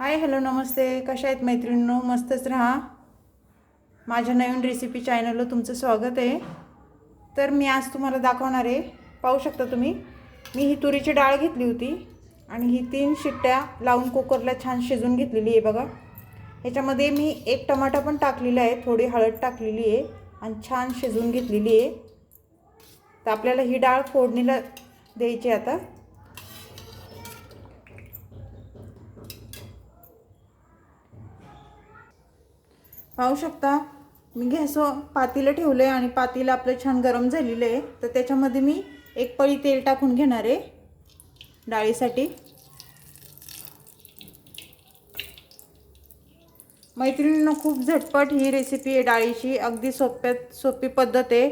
Hi hello नमस्ते. कशा आहेत मैत्रिणींनो? मस्तच राहा. माझ्या नवीन रेसिपी चॅनलला तुमचं स्वागत आहे. तर मी आज तुम्हाला दाखवणार आहे. पाहू शकता तुम्ही मी ही तुरीची डाळ घेतली होती आणि ही तीन शिट्ट्या लावून कुकरला छान शिजून घेतलेली आहे बघा. ह्याच्यामध्ये मी एक टमाटा पण टाकलेला आहे थोडी हळद टाकलेली आहे आणि छान शिजवून घेतलेली आहे. तर आपल्याला ही डाळ फोडणीला द्यायची आता. पाहू शकता. मी घ्यासो पातीला ठेवलं आहे आणि पातीला आपलं छान गरम झालेलं आहे. तर त्याच्यामध्ये मी एक पळी तेल टाकून घेणार आहे. डाळीसाठी. मैत्रिणींना खूप झटपट ही रेसिपी आहे डाळीची. अगदी सोप्यात सोपी पद्धत आहे.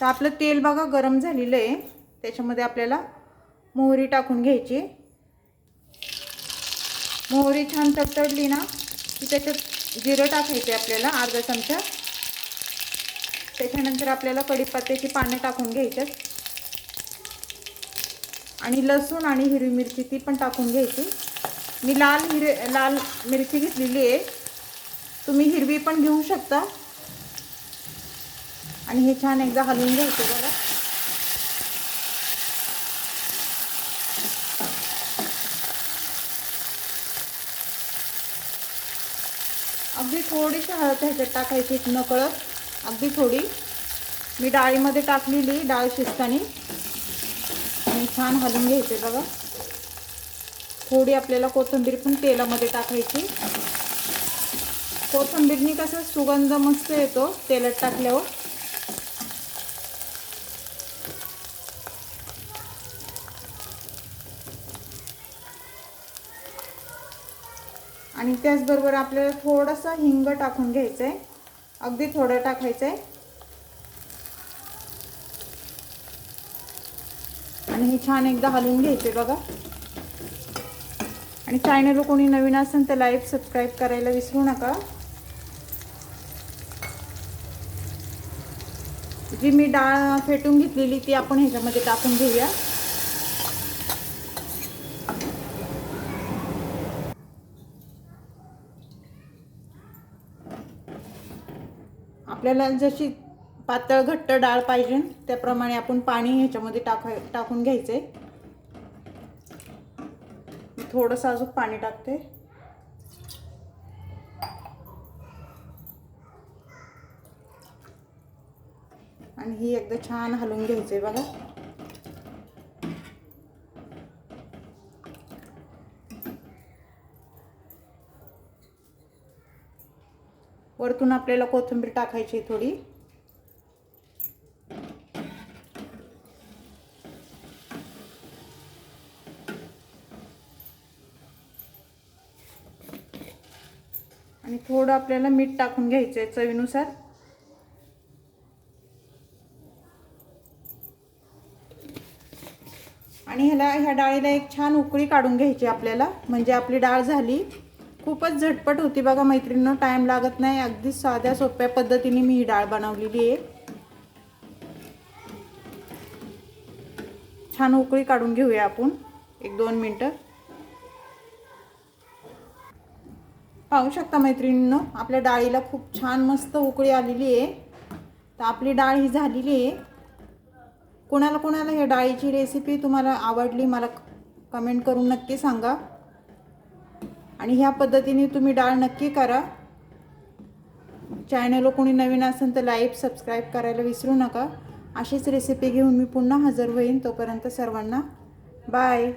तर आपलं तेल बघा गरम झालेलं आहे. त्याच्यामध्ये आपल्याला मोहरी टाकून घ्यायची. मोहरी छान तडतडली ना की त्याच्यात जिरं टाकायचे आपल्याला अर्धा चमचा. त्याच्यानंतर आपल्याला कढीपत्त्याची पानं टाकून घ्यायच्यात आणि लसूण आणि हिरवी मिरची ती पण टाकून घ्यायची. मी लाल हिरे लाल मिरची घेतलेली आहे. तुम्ही हिरवी पण घेऊ शकता. आणि हे छान एकदा हलवून घ्यायचं बघा. अगदी थोडीशी हळद ह्याच्यात टाकायची नकळत अगदी थोडी. मी डाळीमध्ये टाकलेली डाळ शिजतानी. आणि छान हलवून घ्यायचे बघा. थोडी आपल्याला कोथिंबीर पण तेलामध्ये टाकायची. कोथिंबीरनी कसं सुगंध मस्त येतो तेलात टाकल्यावर. आणि त्याचबरोबर आपल्याला थोडंसं हिंग टाकून घ्यायचं आहे अगदी थोडं टाकायचं आहे आणि हे छान एकदा हलवून घ्यायचे बघा. आणि चॅनल कोणी नवीन असेल तर लाईक सबस्क्राईब करायला विसरू नका. जी मी डाळ फेटून घेतलेली ती आपण ह्याच्यामध्ये टाकून घेऊया. आपल्याला जशी पातळ घट्ट डाळ पाहिजे त्याप्रमाणे आपण पाणी ह्याच्यामध्ये टाकाय टाकून घ्यायचं. आहे थोडंसं अजून पाणी टाकते. आणि ही एकदा छान हलवून घ्यायचं आहे बघा. वरतून आपल्याला कोथिंबीर टाकायची थोडी. आणि थोडं आपल्याला मीठ टाकून घ्यायचं आहे चवीनुसार. आणि ह्याला ह्या डाळीला एक छान उकळी काढून घ्यायची आपल्याला. म्हणजे आपली डाळ झाली. खूपच झटपट होती बघा मैत्रिणीनं टाईम लागत नाही. अगदी साध्या सोप्या पद्धतीने मी ही डाळ बनवलेली आहे. छान उकळी काढून घेऊया आपण. एक दोन मिनटं. पाहू शकता मैत्रिणींनो आपल्या डाळीला खूप छान मस्त उकळी आलेली आहे. तर आपली डाळ ही झालेली आहे. कोणाला कोणाला ह्या डाळीची रेसिपी तुम्हाला आवडली मला कमेंट करून नक्की सांगा. आणि ह्या पद्धतीने तुम्ही डाळ नक्की करा. चॅनल कोणी नवीन असेल तर लाईक सबस्क्राईब करायला विसरू नका. अशीच रेसिपी घेऊन मी पुन्हा हजर होईन तोपर्यंत सर्वांना बाय